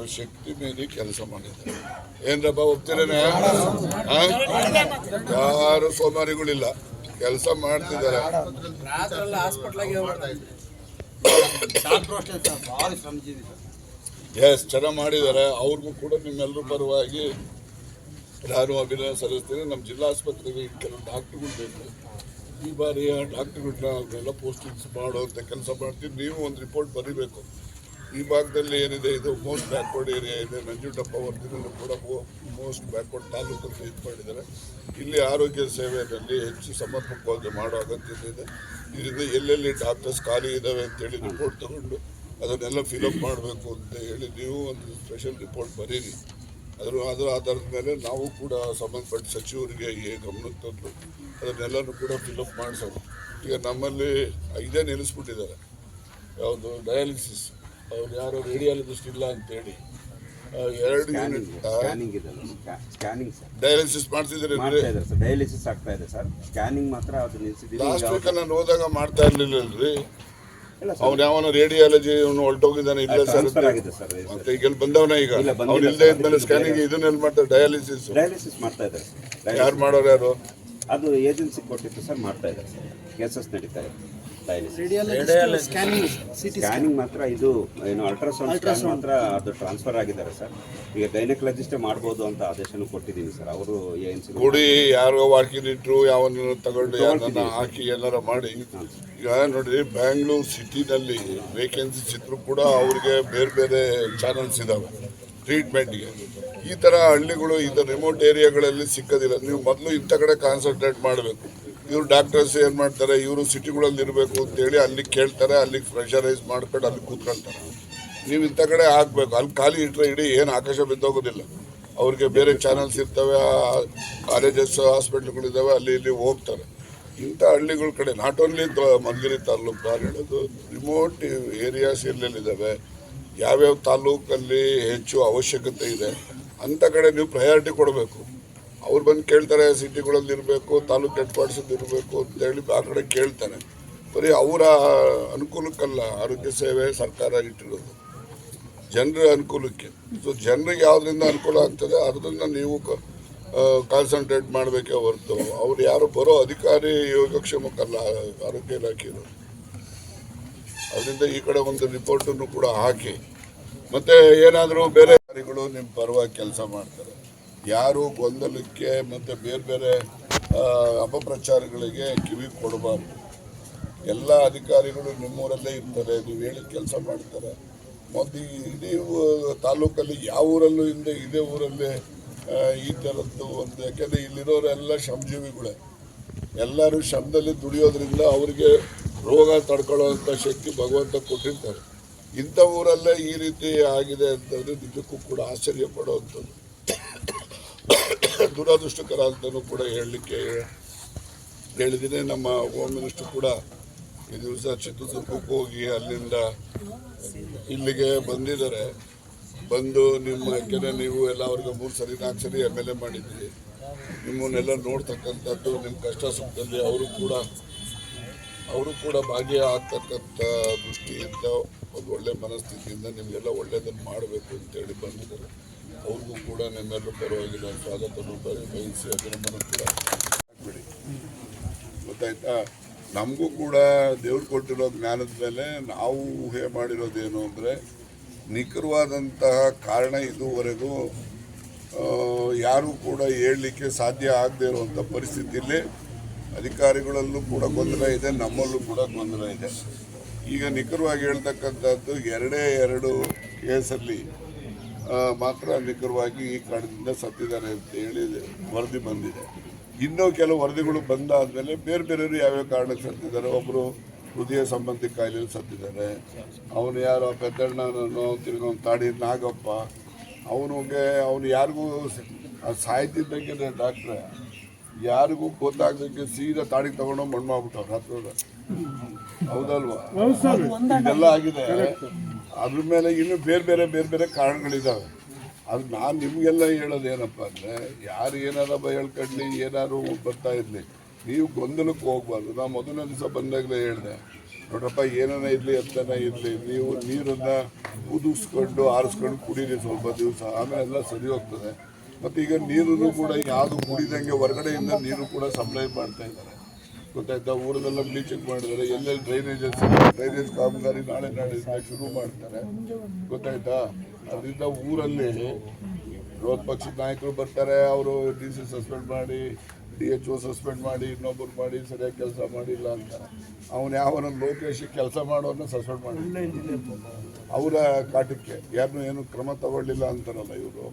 ಅವರ ಶಕ್ತಿ ಮೇಲೆ ಕೆಲಸ ಮಾಡಿದ್ದಾರೆ ಏನ್ರಪ್ಪ ಒಪ್ತಿರೇನೆ ಯಾರು ಸೋಮಾರಿಗಳಿಲ್ಲ ಕೆಲಸ ಮಾಡ್ತಿದ್ದಾರೆ ಎಸ್ ಚೆನ್ನಾಗಿ ಮಾಡಿದ್ದಾರೆ ಅವ್ರಿಗೂ ಕೂಡ ನಿಮ್ಮೆಲ್ಲರೂ ಪರವಾಗಿ ನಾನು ಅಭಿನಯ ಸಲ್ಲಿಸ್ತೀನಿ ನಮ್ಮ ಜಿಲ್ಲಾ ಆಸ್ಪತ್ರೆಗೆ ಕೆಲವು ಡಾಕ್ಟ್ರುಗಳು ಬೇಕು ಈ ಬಾರಿ ಆ ಡಾಕ್ಟ್ರುಗಳನ್ನ ಅವ್ರನ್ನೆಲ್ಲ ಪೋಸ್ಟಿಂಗ್ಸ್ ಮಾಡುವಂಥ ಕೆಲಸ ಮಾಡ್ತೀವಿ ನೀವು ಒಂದು ರಿಪೋರ್ಟ್ ಬರೀಬೇಕು ಈ ಭಾಗದಲ್ಲಿ ಏನಿದೆ, ಇದು ಮೋಸ್ಟ್ ಬ್ಯಾಕ್ವರ್ಡ್ ಏರಿಯಾ ಇದೆ. ನಂಜುಂಡಪ್ಪ ವರ್ಗದಲ್ಲೂ ಕೂಡ ಮೋಸ್ಟ್ ಬ್ಯಾಕ್ವರ್ಡ್ ತಾಲೂಕಲ್ಲಿ ಇದು ಮಾಡಿದ್ದಾರೆ. ಇಲ್ಲಿ ಆರೋಗ್ಯ ಸೇವೆಯಲ್ಲಿ ಹೆಚ್ಚು ಸಮರ್ಪಕವಾಗಿ ಮಾಡೋ ಅಗತ್ಯತೆ ಇದೆ. ಇದರಿಂದ ಎಲ್ಲೆಲ್ಲಿ ಡಾಕ್ಟರ್ಸ್ ಖಾಲಿ ಇದ್ದಾವೆ ಅಂತೇಳಿ ರಿಪೋರ್ಟ್ ತಗೊಂಡು ಅದನ್ನೆಲ್ಲ ಫಿಲಪ್ ಮಾಡಬೇಕು ಅಂತ ಹೇಳಿ ನೀವು ಒಂದು ಸ್ಪೆಷಲ್ ರಿಪೋರ್ಟ್ ಬರೀರಿ. ಅದರ ಅದರ ಆಧಾರದ ಮೇಲೆ ನಾವು ಕೂಡ ಸಂಬಂಧಪಟ್ಟ ಸಚಿವರಿಗೆ ಏ ಗಮನಕ್ಕೆ ತಂದು ಅದನ್ನೆಲ್ಲನೂ ಕೂಡ ಫಿಲಪ್ ಮಾಡಿಸೋಣ. ಈಗ ನಮ್ಮಲ್ಲಿ ಇದೇ ನಿಲ್ಲಿಸ್ಬಿಟ್ಟಿದ್ದಾರೆ. ಯಾವುದು ಡಯಾಲಿಸಿಸ್ ಅವ್ರು ಯಾರು ರೇಡಿಯಾಲಜಿಸ್ಟ್ ಇಲ್ಲ ಅಂತೇಳಿ ಎರಡು ಯೂನಿಟ್ ಸ್ಕ್ಯಾನಿಂಗ್ ಸರ್ ಡಯಾಲಿಸಿಸ್ ಮಾಡ್ತಿದ್ರೆ ಮಾಡ್ತಾ ಇದ್ದಾರೆ ಸರ್ ಡಯಾಲಿಸಿಸ್ ಆಗ್ತಾ ಇದೆ ಸರ್ ಸ್ಕ್ಯಾನಿಂಗ್ ಮಾತ್ರ ಅದು ನಿಲ್ಸಿದ್ದೀವಿ. ಲಾಸ್ಟ್ ವೀಕ್ ನಾನು ಹೋದಾಗ ಮಾಡ್ತಾ ಇರ್ಲಿಲ್ಲಲ್ರಿ. ಅವ್ನು ಯಾವನ ರೇಡಿಯಾಲಜಿ ಅವನು ಹೊರಟೋಗಿದ್ದಾನೆ ಇಲ್ಲ ಸರ್ ಮತ್ತೆ ಈಗ ಬಂದವನ ಈಗ. ಅವ್ನು ಇಲ್ಲದೆ. ಇದ್ಮೇಲೆ ಸ್ಕ್ಯಾನಿಂಗ್ ಇದನ್ನೆಲ್ಲ ಮಾಡ್ತಾರೆ? ಡಯಾಲಿಸಿಸ್ ಡಯಾಲಿಸಿಸ್ ಮಾಡ್ತಾ ಇದ್ದಾರೆ ಸರ್ ಯಾರು ಮಾಡೋರು ಯಾರು? ಅದು ಏಜೆನ್ಸಿ ಕೊಟ್ಟಿತ್ತು ಸರ್ ಮಾಡ್ತಾ ಇದ್ದಾರೆ ಸರ್ ಕೇಸಸ್ ನಡೀತಾ ಇದೆ. ಸ್ಕ್ಯಾನಿಂಗ್ ಸಿಟಿ ಸ್ಕ್ಯಾನಿಂಗ್ ಮಾತ್ರ ಇದು ಏನು ಅಲ್ಟ್ರಾಸೌಂಡ್ ಸ್ಕ್ಯಾನ್ ಮಾತ್ರ ಅದು ಟ್ರಾನ್ಸ್ಫರ್ ಆಗಿದ್ದಾರೆ ಸರ್. ಈಗ ಗೈನಕಲಜಿಸ್ಟ್ ಮಾಡ್ಬೋದು ಅಂತ ಆದೇಶನೂ ಕೊಟ್ಟಿದ್ದೀನಿ ಸರ್. ಅವರು ಏನ್ ಕೊಡಿ ಯಾರೋ ವಾಕಿಂಗ್ ಇಟ್ಟರು ಯಾವನ್ನ ತಗೊಂಡು ಯಾರನ್ನ ಹಾಕಿ ಎಲ್ಲರ ಮಾಡಿ. ಈಗ ನೋಡಿ ಬ್ಯಾಂಗ್ಳೂರ್ ಸಿಟಿನಲ್ಲಿ ವೇಕೆನ್ಸಿ ಇದ್ರು ಕೂಡ ಅವ್ರಿಗೆ ಬೇರೆ ಬೇರೆ ಚಾನಲ್ಸ್ ಇದಾವೆ ಟ್ರೀಟ್ಮೆಂಟ್ಗೆ ಈ ಥರ ಹಳ್ಳಿಗಳು ಇದು ರಿಮೋಟ್ ಏರಿಯಾಗಳಲ್ಲಿ ಸಿಕ್ಕೋದಿಲ್ಲ. ನೀವು ಮೊದಲು ಇಂಥ ಕಡೆ ಕಾನ್ಸಂಟ್ರೇಟ್ ಮಾಡಬೇಕು. ಇವ್ರು ಡಾಕ್ಟರ್ಸ್ ಏನು ಮಾಡ್ತಾರೆ, ಇವರು ಸಿಟಿಗಳಲ್ಲಿ ಇರಬೇಕು ಅಂತೇಳಿ ಅಲ್ಲಿ ಕೇಳ್ತಾರೆ ಅಲ್ಲಿಗೆ ಪ್ರೆಷರೈಸ್ ಮಾಡ್ಕೊಂಡು ಅಲ್ಲಿ ಕೂತ್ಕೊಳ್ತಾರೆ. ನೀವು ಇಂಥ ಕಡೆ ಹಾಕ್ಬೇಕು ಅಲ್ಲಿ ಖಾಲಿ ಇಟ್ಟರೆ ಇಡೀ ಏನು ಆಕಾಶ ಬಿದ್ದೋಗೋದಿಲ್ಲ. ಅವ್ರಿಗೆ ಬೇರೆ ಚಾನಲ್ಸ್ ಇರ್ತವೆ ಕಾಲೇಜಸ್ ಹಾಸ್ಪಿಟ್ಲ್ಗಳಿದ್ದಾವೆ ಅಲ್ಲಿ ಇಲ್ಲಿ ಹೋಗ್ತಾರೆ. ಇಂಥ ಹಳ್ಳಿಗಳ ಕಡೆ ನಾಟ್ ಓನ್ಲಿ ಮಲ್ಗಿರಿ ತಾಲೂಕು, ನಾನು ಹೇಳೋದು ರಿಮೋಟ್ ಏರಿಯಾಸ್ ಎಲ್ಲೆಲ್ಲಿದ್ದಾವೆ ಯಾವ್ಯಾವ ತಾಲೂಕಲ್ಲಿ ಹೆಚ್ಚು ಅವಶ್ಯಕತೆ ಇದೆ, ಅಂಥ ಕಡೆ ನೀವು ಪ್ರಯಾರಿಟಿ ಕೊಡಬೇಕು. ಅವ್ರು ಬಂದು ಕೇಳ್ತಾರೆ, ಸಿಟಿಗಳಲ್ಲಿ ಇರಬೇಕು, ತಾಲೂಕು ಹೆಡ್ ಕ್ವಾರ್ಟರ್ಸಲ್ಲಿ ಇರಬೇಕು ಅಂತೇಳಿ ಆ ಕಡೆ ಕೇಳ್ತಾರೆ. ಬರೀ ಅವರ ಅನುಕೂಲಕ್ಕಲ್ಲ, ಆರೋಗ್ಯ ಸೇವೆ ಸರ್ಕಾರ ಇಟ್ಟಿರೋದು. ಜನರ ಅನುಕೂಲಕ್ಕೆ. ಸೊ ಜನರಿಗೆ ಯಾವುದರಿಂದ ಅನುಕೂಲ ಆಗ್ತದೆ ಅದರಿಂದ ನೀವು ಕಾನ್ಸಂಟ್ರೇಟ್ ಮಾಡಬೇಕೇ ಹೊರತು. ಅವ್ರು ಯಾರು ಬರೋ ಅಧಿಕಾರಿ ಯೋಗಕ್ಷೇಮಕ್ಕಲ್ಲ, ಆರೋಗ್ಯ ಇಲಾಖೆಯವರು. ಅದರಿಂದ ಈ ಕಡೆ ಒಂದು ರಿಪೋರ್ಟನ್ನು ಕೂಡ ಹಾಕಿ. ಮತ್ತೆ ಏನಾದರೂ ಬೇರೆ ಅಧಿಕಾರಿಗಳು ನಿಮ್ಮ ಪರವಾಗಿ ಕೆಲಸ ಮಾಡ್ತಾರೆ. ಯಾರು ಗೊಂದಲಕ್ಕೆ ಮತ್ತು ಬೇರೆ ಬೇರೆ ಅಪಪ್ರಚಾರಗಳಿಗೆ ಕಿವಿ ಕೊಡಬಾರ್ದು. ಎಲ್ಲ ಅಧಿಕಾರಿಗಳು ನಿಮ್ಮೂರಲ್ಲೇ ಇರ್ತಾರೆ, ನೀವು ಹೇಳಿ ಕೆಲಸ ಮಾಡ್ತಾರೆ. ಮತ್ತು ಇಡೀ ತಾಲೂಕಲ್ಲಿ ಯಾವ ಊರಲ್ಲೂ ಹಿಂದೆ ಇದೇ ಊರಲ್ಲೇ ಈ ಥರದ್ದು ಒಂದು, ಯಾಕೆಂದರೆ ಇಲ್ಲಿರೋರೆಲ್ಲ ಶ್ರಮಜೀವಿಗಳೇ. ಎಲ್ಲರೂ ಶ್ರಮದಲ್ಲಿ ದುಡಿಯೋದ್ರಿಂದ ಅವರಿಗೆ ರೋಗ ತಡ್ಕೊಳ್ಳೋವಂಥ ಶಕ್ತಿ ಭಗವಂತ ಕೊಟ್ಟಿರ್ತಾರೆ. ಇಂಥ ಊರಲ್ಲೇ ಈ ರೀತಿ ಆಗಿದೆ ಅಂತಂದರೆ ನಿಜಕ್ಕೂ ಕೂಡ ಆಶ್ಚರ್ಯ ಪಡುವಂಥದ್ದು. ದುರದೃಷ್ಟಕರ ಅಂತಲೂ ಕೂಡ ಹೇಳಲಿಕ್ಕೆ ಹೇಳಿದ್ದೀನಿ. ನಮ್ಮ ಹೋಮ್ ಮಿನಿಸ್ಟರ್ ಕೂಡ ಈ ದಿವಸ ಚಿತ್ರದುರ್ಗಕ್ಕೆ ಹೋಗಿ ಅಲ್ಲಿಂದ ಇಲ್ಲಿಗೆ ಬಂದಿದ್ದಾರೆ. ಬಂದು ನಿಮ್ಮ ಕೆರೆ ನೀವು ಎಲ್ಲ ಅವ್ರಿಗೆ ಮೂರು ಸರಿ, ನಾಲ್ಕು ಸರಿ ಎಂ ಎಲ್ ಎ ಮಾಡಿದ್ದೀರಿ ನಿಮ್ಮನ್ನೆಲ್ಲ ನೋಡ್ತಕ್ಕಂಥದ್ದು, ನಿಮ್ಮ ಕಷ್ಟ ಸುಖದಲ್ಲಿ ಅವರು ಕೂಡ ಅವರು ಕೂಡ ಭಾಗಿಯಾಗ್ತಕ್ಕಂಥ ದೃಷ್ಟಿಯಿಂದ ಒಂದು ಒಳ್ಳೆ ಮನಸ್ಥಿತಿಯಿಂದ ನಿಮಗೆಲ್ಲ ಒಳ್ಳೆಯದನ್ನು ಮಾಡಬೇಕು ಅಂತೇಳಿ ಅವ್ರಿಗೂ ಕೂಡ ನಿಮ್ಮೆಲ್ಲರ ಪರವಾಗಿ ನಾನು ಬಯಸಿ ಅಭಿನಂದನೆ ಕೂಡ. ಹಾಕ್ಬಿಡಿ. ಗೊತ್ತಾಯ್ತಾ? ನಮಗೂ ಕೂಡ ದೇವ್ರು ಕೊಟ್ಟಿರೋ ಜ್ಞಾನದ ಮೇಲೆ ನಾವು ಊಹೆ ಮಾಡಿರೋದೇನು ಅಂದರೆ, ನಿಖರವಾದಂತಹ ಕಾರಣ ಇದುವರೆಗೂ ಯಾರೂ ಕೂಡ ಹೇಳಲಿಕ್ಕೆ ಸಾಧ್ಯ ಆಗದೇ ಇರುವಂಥ ಪರಿಸ್ಥಿತಿಯಲ್ಲಿ ಅಧಿಕಾರಿಗಳಲ್ಲೂ ಕೂಡ ಗೊಂದಲ ಇದೆ, ನಮ್ಮಲ್ಲೂ ಕೂಡ ಗೊಂದಲ ಇದೆ. ಈಗ ನಿಖರವಾಗಿ ಹೇಳ್ತಕ್ಕಂಥದ್ದು, ಎರಡೇ ಎರಡು ಕೇಸಲ್ಲಿ ಮಾತ್ರ ನಿಖರವಾಗಿ ಈ ಕಾರಣದಿಂದ ಸತ್ತಿದ್ದಾರೆ ಅಂತ ಹೇಳಿ ವರದಿ ಬಂದಿದೆ. ಇನ್ನೂ ಕೆಲವು ವರದಿಗಳು ಬಂದಾದ್ಮೇಲೆ ಬೇರೆ ಬೇರೆಯವರು ಯಾವ್ಯಾವ ಕಾರಣಕ್ಕೆ ಸತ್ತಿದ್ದಾರೆ ಒಬ್ಬರು ಹೃದಯ ಸಂಬಂಧಿ ಕಾಯಿಲೆಯಲ್ಲಿ ಸತ್ತಿದ್ದಾರೆ ಅವನು ಯಾರೋ ಪೆದ್ದಣ್ಣನೋ ತಿರ್ಗೋ ತಾಡಿ ನಾಗಪ್ಪ ಅವನಿಗೆ ಅವನು ಯಾರಿಗೂ ಸಾಯ್ತಿದ್ದಂಗೆ ಡಾಕ್ಟ್ರೆ. ಯಾರಿಗೂ ಗೊತ್ತಾಗ್ದಕ್ಕೆ ಸೀದಾ ತಾಡಿಗೆ ತಗೊಂಡು ಮಣ್ಣು ಮಾಡ್ಬಿಟ್ಟವ್ರು ಹತ್ರ ಹೌದಲ್ವಾ? ಇದೆಲ್ಲ ಆಗಿದೆ. ಅದ್ರ ಮೇಲೆ ಇನ್ನು ಬೇರೆ ಬೇರೆ ಬೇರೆ ಬೇರೆ ಕಾರಣಗಳಿದ್ದಾವೆ ಅದು ನಾನು ನಿಮಗೆಲ್ಲ ಹೇಳೋದು ಏನಪ್ಪ ಅಂದರೆ, ಯಾರು ಏನಾರ ಹೇಳ್ಕೊಳ್ಳಿ ಏನಾರು ಬರ್ತಾ ಇರಲಿ, ನೀವು ಗೊಂದಲಕ್ಕೆ ಹೋಗ್ಬಾರ್ದು. ನಾನು ಮೊದಲನೇ ದಿವಸ ಬಂದಾಗಲೇ ಹೇಳಿದೆ, ನೋಡ್ರಪ್ಪ ಏನಾರ ಇರಲಿ ಎತ್ತನ ಇರಲಿ, ನೀವು ನೀರನ್ನು ಕುದಿಸ್ಕೊಂಡು, ಆರಿಸ್ಕೊಂಡು ಕುಡೀರಿ ಸ್ವಲ್ಪ ದಿವಸ, ಆಮೇಲೆ ಎಲ್ಲ ಸರಿ ಹೋಗ್ತದೆ. ಮತ್ತು ಈಗ ನೀರನ್ನು ಕೂಡ ಯಾವುದು ಕುಡಿದಂಗೆ ಹೊರಗಡೆಯಿಂದ ನೀರು ಕೂಡ ಸಪ್ಲೈ ಮಾಡ್ತಾ ಇದ್ದಾರೆ. ಗೊತ್ತಾಯ್ತಾ? ಊರಲ್ಲೆಲ್ಲ ಬ್ಲೀಚಿಂಗ್ ಮಾಡಿದ್ದಾರೆ ಎಲ್ಲೆಲ್ಲಿ ಡ್ರೈನೇಜಸ್ ಡ್ರೈನೇಜ್ ಕಾಮಗಾರಿ ನಾಳೆ ನಾಳೆ ಶುರು ಮಾಡ್ತಾರೆ. ಗೊತ್ತಾಯ್ತಾ? ಅದರಿಂದ ಊರಲ್ಲಿ ವಿರೋಧ ಪಕ್ಷದ ನಾಯಕರು ಬರ್ತಾರೆ, ಅವರು ಡಿ ಸಿ ಸಸ್ಪೆಂಡ್ ಮಾಡಿ ಡಿ ಎಚ್ ಒ ಸಸ್ಪೆಂಡ್ ಮಾಡಿ, ಇನ್ನೊಬ್ಬರು ಮಾಡಿ, ಸರಿಯಾಗಿ ಕೆಲಸ ಮಾಡಿಲ್ಲ ಅಂತ. ಅವನು ಯಾವನ ಲೋಕೇಶ್ ಕೆಲಸ ಮಾಡೋನ್ನ ಸಸ್ಪೆಂಡ್ ಮಾಡಿ. ಅವರ ಕಾಟಕ್ಕೆ. ಯಾರನ್ನೂ ಏನು ಕ್ರಮ ತಗೊಳ್ಳಿಲ್ಲ ಅಂತಾರಲ್ಲ ಇವರು.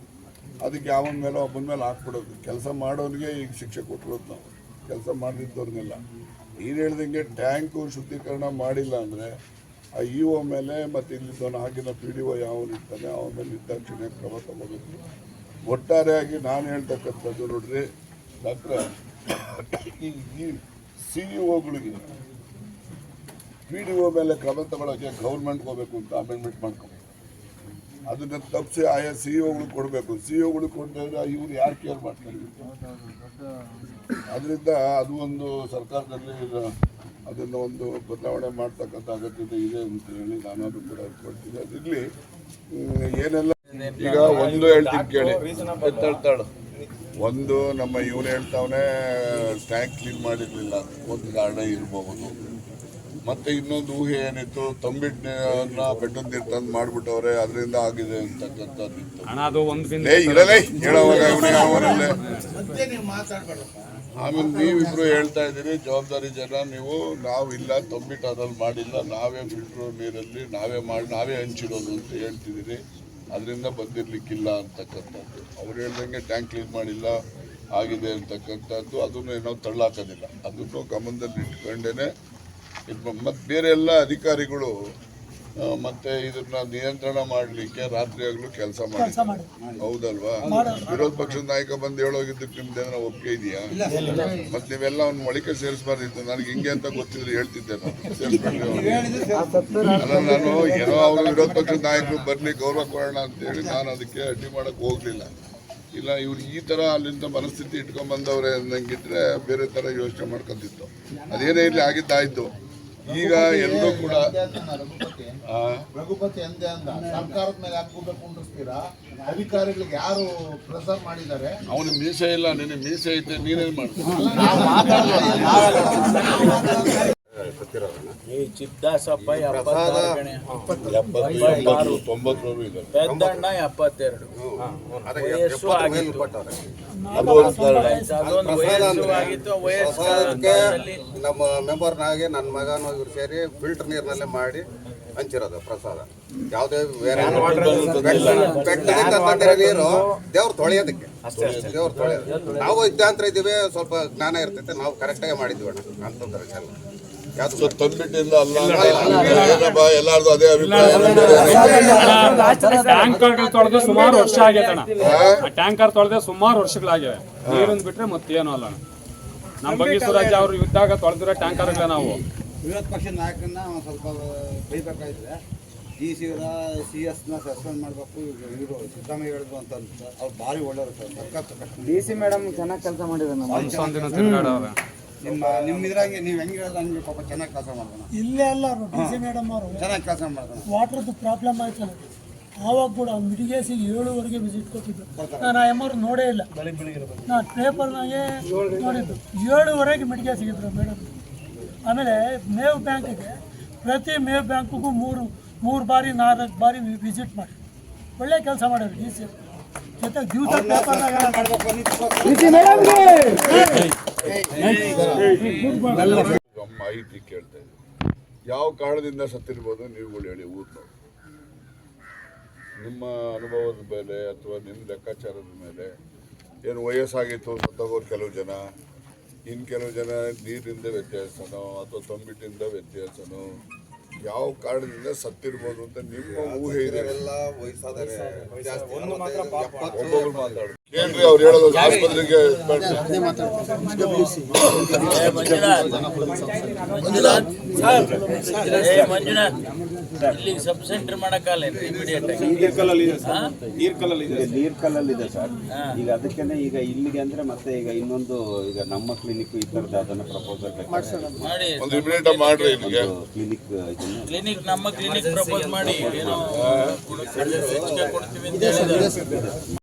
ಅದಕ್ಕೆ ಯಾವನ ಮೇಲೆ, ಒಬ್ಬನ ಮೇಲೆ ಹಾಕ್ಬಿಡೋದು. ಕೆಲಸ ಮಾಡೋನಿಗೆ ಈಗ ಶಿಕ್ಷೆ ಕೊಟ್ಟಿರೋದು ನಾವು. ಕೆಲಸ ಮಾಡದಿದ್ದವ್ರನ್ನೆಲ್ಲ ನೀನು ಹೇಳ್ದಂಗೆ ಟ್ಯಾಂಕು ಶುದ್ಧೀಕರಣ ಮಾಡಿಲ್ಲ ಅಂದರೆ ಆ ಇ ಒ ಮೇಲೆ ಮತ್ತು ಇಲ್ಲಿದ್ದವನು ಆಗಿನ ಪಿ ಡಿ ಒ ಯಾವನಿರ್ತಾನೆ ಅವನ ಮೇಲೆ ನಿರ್ದಾಕ್ಷಿಣ್ಯ ಕ್ರಮ ತಗೋಬೇಕು ಒಟ್ಟಾರೆಯಾಗಿ ನಾನು ಹೇಳ್ತಕ್ಕಂಥದ್ದು ನೋಡ್ರಿ, ಡಾಕ್ಟ್ರೆ, ಈ ಸಿ ಇ ಒಗಳಿಗೆ ಪಿ ಡಿ ಒ ಮೇಲೆ ಕ್ರಮ ತಗೊಳ್ಳೋಕ್ಕೆ ಗೌರ್ಮೆಂಟ್ಗೆ ಹೋಗ್ಬೇಕು ಅಂತ ಅಮೆಂಡ್ಮೆಂಟ್ ಮಾಡ್ಕೊಬೇಕು ಅದನ್ನ ತಪ್ಪಿಸಿ ಆಯಾ ಸಿ ಕೊಡಬೇಕು. ಸಿ ಒಗಳು ಕೊಟ್ಟಿದ್ರೆ ಇವ್ರು ಯಾರು ಕೇರ್ ಮಾಡ್ತಾರೆ? ಅದರಿಂದ ಅದು ಒಂದು ಸರ್ಕಾರದಲ್ಲಿ ಅದನ್ನ ಒಂದು ಬದಲಾವಣೆ ಮಾಡ್ತಕ್ಕಂಥ ಅಗತ್ಯತೆ ಇದೆ ಅಂತ ಹೇಳಿ ನಾನು ಅದು ಕೂಡ ಕೊಡ್ತೀನಿ ಅದಿರಲಿ ಏನೆಲ್ಲ ಈಗ ಒಂದು ಹೇಳ್ತೀನಿ ಕೇಳಿ. ಒಂದು ನಮ್ಮ ಇವನು ಹೇಳ್ತಾವನೆ ಟ್ಯಾಂಕ್ ಕ್ಲೀನ್ ಮಾಡಿರ್ಲಿಲ್ಲ. ಒಂದು ಕಾರಣ ಇರ್ಬೋದು ಮತ್ತೆ ಇನ್ನೊಂದು ಊಹೆ ಏನಿತ್ತು? ತಂಬಿಟ್ಟನ್ನ ಬೆಟ್ಟದ ನೀರು ತಂದು ಮಾಡ್ಬಿಟ್ಟವ್ರೆ ಅದರಿಂದ ಆಗಿದೆ ಅಂತಕ್ಕಂಥದ್ದು ಆಮೇಲೆ ನೀವಿಬ್ರು ಹೇಳ್ತಾ ಇದ್ದೀರಿ ಜವಾಬ್ದಾರಿ ಜನ ನೀವು ನಾವು ಇಲ್ಲ ತಂಬಿಟ್ಟು ಅದ್ರಲ್ಲಿ ಮಾಡಿಲ್ಲ ನಾವೇ ಫಿಲ್ಟರ್ ನೀರಲ್ಲಿ ನಾವೇ ಮಾಡಿ ನಾವೇ ಹಂಚಿಡೋದು ಅಂತ ಹೇಳ್ತಿದ್ದೀರಿ. ಅದರಿಂದ ಬಂದಿರ್ಲಿಕ್ಕಿಲ್ಲ ಅಂತಕ್ಕಂಥದ್ದು. ಅವ್ರು ಹೇಳ್ದಂಗೆ ಟ್ಯಾಂಕ್ ಕ್ಲೀನ್ ಮಾಡಿಲ್ಲ ಆಗಿದೆ ಅಂತಕ್ಕಂಥದ್ದು ಅದನ್ನು ಏನೋ ತಳ್ಳಾಕೋದಿಲ್ಲ. ಅದನ್ನು ಗಮನದಲ್ಲಿ ಇಟ್ಕೊಂಡೇನೆ ಮತ್ತು ಬೇರೆ ಎಲ್ಲ ಅಧಿಕಾರಿಗಳು ಮತ್ತೆ ಇದನ್ನ ನಿಯಂತ್ರಣ ಮಾಡಲಿಕ್ಕೆ ರಾತ್ರಿ ಆಗ್ಲೂ ಕೆಲಸ ಮಾಡಿ ಹೌದಲ್ವಾ? ವಿರೋಧ ಪಕ್ಷದ ನಾಯಕ ಬಂದು ಹೇಳೋಗಿದ್ದಕ್ಕೆ ಏನಾರ ಒಪ್ಪಿಗೆ ಇದೆಯಾ? ಮತ್ತೆ ನೀವೆಲ್ಲ ಅವ್ನ ಮೊಳಿಕೆ ಸೇರಿಸಬಾರ್ದಿತ್ತು. ನನಗೆ ಹಿಂಗೆ ಅಂತ ಗೊತ್ತಿದ್ರೆ ಹೇಳ್ತಿದ್ದೆ ನಾನು. ನಾನು ಏನೋ ಅವರು ವಿರೋಧ ಪಕ್ಷದ ನಾಯಕರು ಬರ್ಲಿ ಗೌರವ ಕೊಡೋಣ ಅಂತೇಳಿ ನಾನು ಅದಕ್ಕೆ ಅಡ್ಡಿ ಮಾಡಕ್ ಹೋಗ್ಲಿಲ್ಲ. ಇಲ್ಲ ಇವ್ರು ಈ ತರ ಅಲ್ಲಿಂದ ಮನಸ್ಥಿತಿ ಇಟ್ಕೊಂಡ್ ಬಂದವ್ರೆ ಅಂದಂಗಿದ್ರೆ ಬೇರೆ ತರ ಯೋಚನೆ ಮಾಡ್ಕೊಂತಿತ್ತು. ಅದೇನೇ ಇರ್ಲಿ ಆಗಿದ್ದಾಯ್ತು. ಈಗ ಎಲ್ಲರೂ ಕೂಡ ರಘುಪತಿ? ಎಂದೇ ಅಂದ ಸರ್ಕಾರದ ಮೇಲೆ ಹಾಕೋಬೇಕು ಕುಂಡಿಸ್ತೀರಾ ಅಧಿಕಾರಿಗಳಿಗೆ ಯಾರು ಪ್ರೆಸರ್ ಮಾಡಿದ್ದಾರೆ? ಅವನು ಮೀಸೆ ಇಲ್ಲ ನಿನ್ನೆ ಮೀಸೆ ಐತೆ ನೀನೇನ್ ಮಾಡ್ತೀಯ? ಈ ಇದ್ದಾರೆ ಪೆದ್ದಣ್ಣ ಎಪ್ಪತ್ತೆರಡು. ವಯಸ್ಸು ಆಗಿತ್ತು. ಅದೊಂದು ವಯಸ್ಸು ಆಗಿತ್ತು ವಯಸ್ಸು ಪ್ರಸಾದಕ್ಕೆ ಕಾಲದಲ್ಲಿ ನಮ್ಮ ಮೆಂಬರ್ನಾಗೆ ನನ್ನ ಮಗನೂ ಇವ್ರು ಸೇರಿ ಫಿಲ್ಟರ್ ನೀರಿನಲ್ಲೇ ಮಾಡಿ ಹಂಚಿರೋದು ಪ್ರಸಾದ. ಯಾವುದೇ ಬೇರೆ ಬೆಟ್ಟದಿಂದ ನೀರು ದೇವ್ರು ತೊಳೆಯೋದಕ್ಕೆ. ದೇವ್ರು ತೊಳೆಯೋದು. ನಾವು ಇದ್ದಾಂತರ ಇದ್ದೀವಿ ಸ್ವಲ್ಪ ಜ್ಞಾನ ಇರ್ತೈತೆ ನಾವು ಕರೆಕ್ಟಾಗಿ ಮಾಡಿದ್ವಿ ಅಣ್ಣ. ಅಂತಂದ್ರೆ ಅಲ್ಲ ಏನಪ್ಪ ಎಲ್ಲಾರ್ದು ಅದೇ ಅಭಿಪ್ರಾಯ. ಟ್ಯಾಂಕರ್ ತೊಳೆದು ಸುಮಾರು ವರ್ಷ ಆಗೈತೆ ಅಣ್ಣ. ಆ? ಟ್ಯಾಂಕರ್ ತೊಳೆದೆ ಸುಮಾರು ವರ್ಷಗಳಾಗಿವೆ. ನೀರನ್ನು ಬಿಟ್ರೆ ಮತ್ತೇನು ಅಲ್ಲ ನಮ್ಮ ಬಗ್ಗೆ ಸುರಾಜ್ ಅವರು ಇದ್ದಾಗ ತೊಳೆದಿರೋ ಟ್ಯಾಂಕರ್ ಇಲ್ಲ ನಾವು. ವಿರೋಧ ಪಕ್ಷದ ನಾಯಕರನ್ನ ಒಂದು ಸ್ವಲ್ಪ ಬೈಬೇಕಾಗಿದ್ರೆ ಡಿ ಸಿ ಸಿ ಎಸ್ನ ಸಸ್ಪೆಂಡ್ ಮಾಡಬೇಕು. ಇವರು ಸಿದ್ದರಾಮಯ್ಯ ಹೇಳಿದ್ರು ಅಂತ ಅವ್ರು ಭಾರಿ ಒಳ್ಳೆಯವರು ಸರ್. ಸರ್ಕಾರ ಡಿ ಸಿ ಮೇಡಮ್ ಚೆನ್ನಾಗಿ ಕೆಲಸ ಮಾಡಿದ್ದಾರೆ ನಮ್ಮ ನಿಮ್ಮ ಇದ್ರಾಗೆ ನೀವು ಹೆಂಗೆ ಹೇಳಿದ್ರೆ ಹಂಗೆ ಪಾಪ ಚೆನ್ನಾಗಿ ಕೆಲಸ ಮಾಡ್ತಾನೆ. ಇಲ್ಲೇ ಅಲ್ಲ ಡಿ ಸಿ ಮೇಡಮ್ ಅವರು. ಚೆನ್ನಾಗಿ ಕೆಲಸ ಮಾಡ್ತಾನೆ. ವಾಟ್ರದ್ದು ಪ್ರಾಬ್ಲಮ್ ಆಯ್ತಲ್ಲ ಆವಾಗ ಕೂಡ ಮಿಡಿಗೇಸಿಗೆ ಏಳುವರೆಗೆ ವಿಸಿಟ್ ಕೊಟ್ಟಿದ್ದು. ನಾನು ಎಂ ಎಮ್ಮರು ನೋಡೇ ಇಲ್ಲ. ನಾನು ಪೇಪರ್ನಾಗೆ ನೋಡಿದ್ದು. ಏಳುವರೆಗೆ ಮಿಡಿಗೇಸಿಗಿದ್ರು ಮೇಡಮ್. ಆಮೇಲೆ ಮೇವ್ ಬ್ಯಾಂಕಿಗೆ ಪ್ರತಿ ಮೇವ್ ಬ್ಯಾಂಕಿಗೂ ಮೂರು ಮೂರು ಬಾರಿ ನಾಲ್ಕು ಬಾರಿ ವಿಸಿಟ್ ಮಾಡಿ. ಒಳ್ಳೆ ಕೆಲಸ ಮಾಡೋರು ಡಿ ಸಿ ಜೊತೆಗೆ ದಿವಸ ಪೇಪರ್ನಾಗ ಮಾಹಿತಿ ಕೇಳ್ತಾ ಇದ್ದೀವಿ ಯಾವ ಕಾರಣದಿಂದ ಸತ್ತಿರ್ಬೋದು ನೀವುಗಳು ಹೇಳಿ ಊಟ ನಿಮ್ಮ ಅನುಭವದ ಮೇಲೆ ಅಥವಾ ನಿಮ್ಮ ಲೆಕ್ಕಾಚಾರದ ಮೇಲೆ ಏನು ವಯಸ್ಸಾಗಿತ್ತು, ಸತ್ತೋಗೋರು ಕೆಲವು ಜನ ಇನ್ನು ಕೆಲವು ಜನ ನೀರಿನಿಂದ ವ್ಯತ್ಯಾಸನೋ ಅಥವಾ ತಂಬಿಟ್ಟಿಂದ ವ್ಯತ್ಯಾಸನೋ ಯಾವ ಕಾರಣದಿಂದ ಸತ್ತಿರ್ಬೋದು ಅಂತ ನಿಮ್ಮ ಊಹೆ ಇದೆ. ಕೇಳ್ರಿ ಅವ್ರು ಹೇಳೋದು? ಆಸ್ಪತ್ರೆಗೆ ಮಂಜುನಾಥ್. ಏ ಸಬ್ ಸೆಂಟರ್ ಮಾಡಕ್ಕಲ್ಲ ಇಮಿಡಿಯೇಟ್ ನೀರ್ ಕಲ್ಲಲ್ಲಿ ಇದೆ ಸರ್. ಈಗ ಅದಕ್ಕೇನೆ ಈಗ ಇಲ್ಲಿಗೆ ಅಂದ್ರೆ ಮತ್ತೆ ಈಗ ಇನ್ನೊಂದು ಈಗ ನಮ್ಮ ಕ್ಲಿನಿಕ್ ಈ ತರದ ಅದನ್ನ ಪ್ರಪೋಸಲ್ ಮಾಡಿ. ಕ್ಲಿನಿಕ್ ಕ್ಲಿನಿಕ್ ನಮ್ಮ ಕ್ಲಿನಿಕ್ ಪ್ರಪೋಸ್ ಮಾಡಿ. ಏನೋ ಕೊಡ್ತೀವಿ ಅಂತ